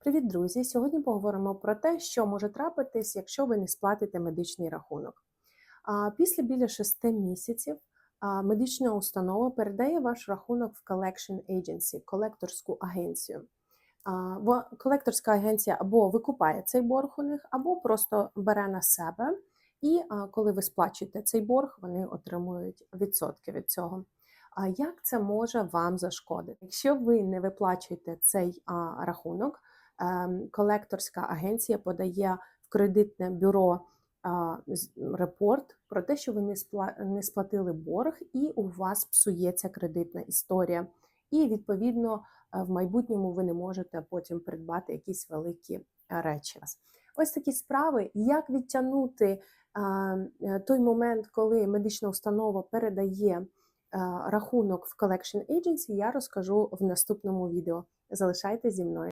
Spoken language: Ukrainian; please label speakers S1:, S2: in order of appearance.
S1: Привіт, друзі! Сьогодні поговоримо про те, що може трапитись, якщо ви не сплатите медичний рахунок. Після біля 6 місяців медична установа передає ваш рахунок в Collection Agency, колекторську агенцію. Колекторська агенція або викупає цей борг у них, або просто бере на себе, і коли ви сплачуєте цей борг, вони отримують відсотки від цього. А як це може вам зашкодити? Якщо ви не виплачуєте цей а, рахунок, ем, колекторська агенція подає в кредитне бюро а, репорт про те, що ви не, спла- не сплатили борг, і у вас псується кредитна історія. І відповідно е, в майбутньому ви не можете потім придбати якісь великі е, речі. Ось такі справи, як відтягнути а, е, той момент, коли медична установа передає е, рахунок в Collection Agency, я розкажу в наступному відео. Залишайте зі мною.